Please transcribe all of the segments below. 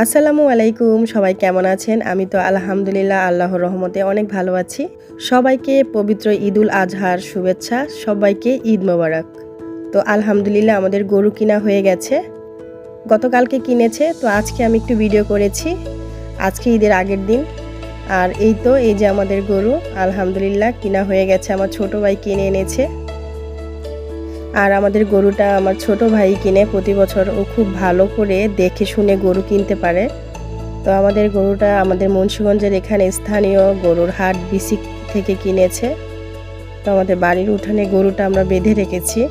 আসসালামু আলাইকুম, সবাই কেমন আছেন? আমি তো আলহামদুলিল্লাহ আল্লাহর রহমতে অনেক ভালো আছি। সবাইকে পবিত্র ঈদুল আজহার শুভেচ্ছা, সবাইকে ঈদ মোবারক। তো আলহামদুলিল্লাহ আমাদের গরু কিনা হয়ে গেছে। গতকালকে কিনেছে, তো আজকে আমি একটু ভিডিও করেছি। আজকে ঈদের আগের দিন। আর এই তো, এই যে আমাদের গরু, আলহামদুলিল্লাহ কিনা হয়ে গেছে। আমার ছোট ভাই কিনে এনেছে। আর আমাদের গরুটা আমার ছোট ভাই কিনে প্রতি বছর ও খুব ভালো করে দেখে শুনে গরু কিনতে পারে। তো আমাদের গরুটা আমাদের মুন্সীগঞ্জের এখানে স্থানীয় গরুর হাট বিসিক থেকে কিনেছে। তো আমাদের বাড়ির উঠানে গরুটা আমরা বেঁধে রেখেছি।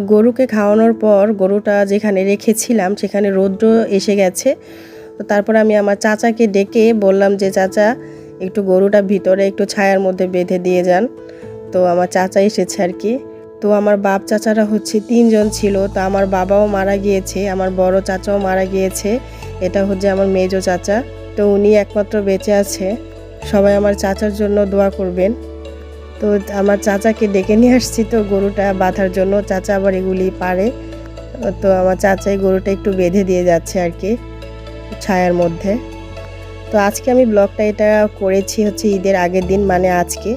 গরুকে খাওয়ানোর পর গরুটা যেখানে রেখেছিলাম, সেখানে রৌদ্র এসে গেছে। তো তারপর আমি আমার চাচাকে ডেকে বললাম যে, চাচা, একটু গরুটা ভিতরে একটু ছায়ার মধ্যে বেঁধে দিয়ে যান। তো আমার চাচা এসেছে আর কি। তো আমার বাপ চাচারা হচ্ছে তিনজন ছিল। তো আমার বাবাও মারা গিয়েছে, আমার বড় চাচাও মারা গিয়েছে। এটা হচ্ছে আমার মেজো চাচা। তো উনি একমাত্র বেঁচে আছে। সবাই আমার চাচার জন্য দোয়া করবেন। তো আমার চাচাকে ডেকে নিয়ে আসছি তো গরুটা বাঁধার জন্য। চাচা আবার এগুলি পারে। তো আমার চাচাই গরুটা একটু বেঁধে দিয়ে যাচ্ছে আর কি ছায়ার মধ্যে। তো আজকে আমি ব্লগটা এটা করেছি হচ্ছে ঈদের আগের দিন মানে আজকে।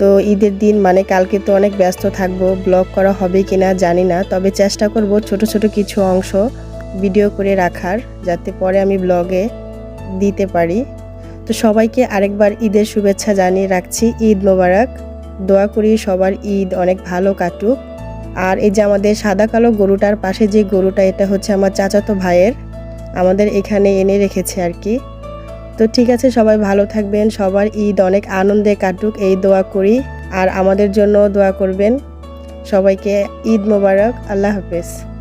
তো ঈদের দিন মানে কালকে তো অনেক ব্যস্ত থাকব, ব্লগ করা হবে কি না জানি না। তবে চেষ্টা করব ছোট ছোট কিছু অংশ ভিডিও করে রাখার, যাতে পরে আমি ব্লগে দিতে পারি। তো সবাইকে আরেকবার ঈদের শুভেচ্ছা জানিয়ে রাখছি। ঈদ মোবারক। দোয়া করি সবার ঈদ অনেক ভালো কাটুক। আর এই যে আমাদের সাদা কালো গরুটার পাশে যে গরুটা, এটা হচ্ছে আমার চাচাতো ভাইয়ের। আমাদের এখানে এনে রেখেছে আর কি। তো ঠিক আছে, সবাই ভালো থাকবেন, সবার ঈদ অনেক আনন্দে কাটুক, এই দোয়া করি। আর আমাদের জন্য দোয়া করবেন। সবাইকে ঈদ মোবারক, আল্লাহ হাফেজ।